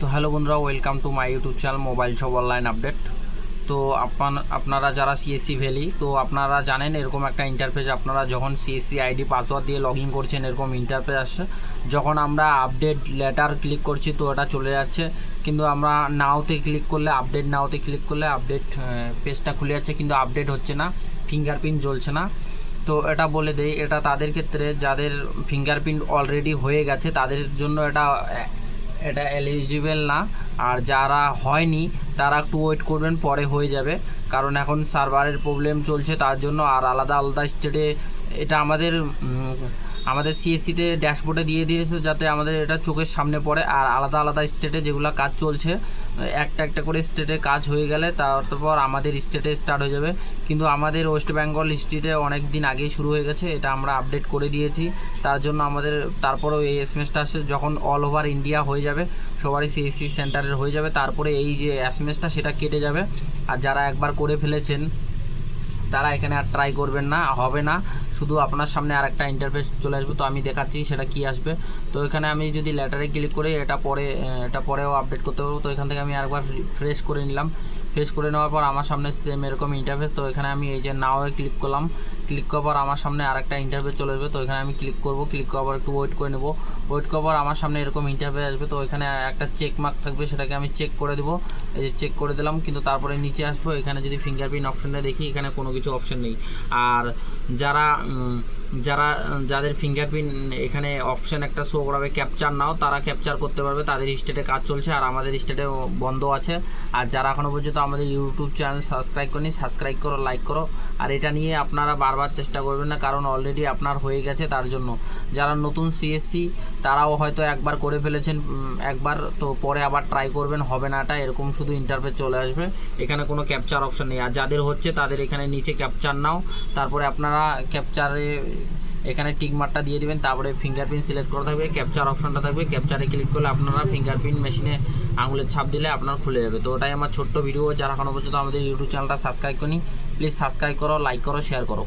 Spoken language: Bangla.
তো হ্যালো বন্ধুরা welcome to my YouTube channel mobile shop online update তো আপনার আপনারা যারা সিএসসি ভ্যালি তো আপনারা জানেন এরকম একটা ইন্টারফেস আপনারা যখন সিএসসি আইডি পাসওয়ার্ড দিয়ে লগ ইন করছেন, এরকম ইন্টারফেস আসছে। যখন আমরা আপডেট লেটার ক্লিক করছি, তো এটা চলে যাচ্ছে। কিন্তু আমরা নাওতে ক্লিক করলে আপডেট নাওতে ক্লিক করলে আপডেট পেজটা খুলে যাচ্ছে, কিন্তু আপডেট হচ্ছে না ফিঙ্গারপ্রিন্ট জ্বলছে না। তো এটা বলে দেই, এটা তাদের ক্ষেত্রে যাদের ফিঙ্গারপ্রিন্ট অলরেডি হয়ে গেছে, তাদের জন্য এটা এটা এলিজিবেল না। আর যারা হয়নি, তারা একটু ওয়েট করবেন, পরে হয়ে যাবে। কারণ এখন সার্ভারের প্রবলেম চলছে, তার জন্য আর আলাদা আলাদা স্টেটে এটা আমাদের আমাদের সিএসসিতে ড্যাশবোর্ডে দিয়ে দিয়েছে যাতে আমাদের এটা চোখের সামনে পড়ে আর আলাদা আলাদা স্টেটে যেগুলো কাজ চলছে, একটা একটা করে স্টেটে কাজ হয়ে গেলে তারপর আমাদের স্টেটে স্টার্ট হয়ে যাবে। কিন্তু আমাদের ওয়েস্ট বেঙ্গল স্টেটে অনেক দিন আগেই শুরু হয়ে গেছে, এটা আমরা আপডেট করে দিয়েছি। তার জন্য আমাদের, তারপরেও এই এস এমএসটা আসছে, যখন অল ওভার ইন্ডিয়া হয়ে যাবে, সবারই সিএসসি সেন্টারের হয়ে যাবে। তারপরে এই যে এস এমএসটা সেটা কেটে যাবে। আর যারা একবার করে ফেলেছেন, তারা এখানে আর ট্রাই করবেন না, হবে না। শুধু আপনার সামনে আর একটা ইন্টারফেস চলে আসবে, তো আমি দেখাচ্ছি সেটা কি আসবে। তো এখানে আমি যদি লেটারে ক্লিক করি, এটা পরে এটা পরেও আপডেট করতে পারব। তো এখান থেকে আমি আরেকবার ফ্রেশ করে নিলাম। ফ্রেশ করে নেওয়ার পর আমার সামনে সেম এরকম ইন্টারফেস তো এখানে আমি এই যে নাওয়ে ক্লিক করলাম। ক্লিক করার পর আমার সামনে আরেকটা ইন্টারফেস চলে আসবে, তো এখানে আমি ক্লিক করব। ক্লিক করার পর একটু ওয়েট করে নেব। ওয়েট করার পর আমার সামনে এরকম ইন্টারফেস আসবে, তো এখানে একটা চেক মার্ক থাকবে, সেটাকে আমি চেক করে দেবো। এই যে চেক করে দিলাম, কিন্তু তারপরে নিচে আসব। এখানে যদি ফিঙ্গারপ্রিন্ট অপশনটা দেখি, এখানে কোনো কিছু অপশন নেই। আর যারা যারা, যাদের ফিঙ্গারপ্রিন্ট এখানে অপশন একটা শো করাবে ক্যাপচার নাও, তারা ক্যাপচার করতে পারবে, তাদের স্টেটে কাজ চলছে আর আমাদের স্টেটে বন্ধ আছে। আর যারা এখনও পর্যন্ত আমাদের ইউটিউব চ্যানেল সাবস্ক্রাইব করেনি সাবস্ক্রাইব করো লাইক করো। আর এটা নিয়ে আপনারা বারবার চেষ্টা করবেন না, কারণ অলরেডি আপনার হয়ে গেছে তার জন্য। যারা নতুন সিএসসি তারাও হয়তো একবার করে ফেলেছেন একবার, তো পরে আবার ট্রাই করবেন, হবে না এটা, এরকম শুধু ইন্টারফেস চলে আসবে। এখানে কোনো ক্যাপচার অপশন নেই। আর যাদের হচ্ছে, তাদের এখানে নিচে ক্যাপচার নাও। তারপরে আপনারা ক্যাপচারে এখানে টিক মার্কটা দিয়ে দিবেন, তারপরে ফিঙ্গারপ্রিন্ট সিলেক্ট করা থাকবে ক্যাপচার অপশনটা থাকবে ক্যাপচারে ক্লিক করলে আপনারা ফিঙ্গারপ্রিন্ট মেশিনে আঙুলের ছাপ দিলে আপনার খুলে যাবে। তো ওটাই আমার ছোট্ট ভিডিও যারা এখনও পর্যন্ত আমাদের ইউটিউব চ্যানেলটা সাবস্ক্রাইব করি প্লিজ সাবস্ক্রাইব করো লাইক করো শেয়ার করো।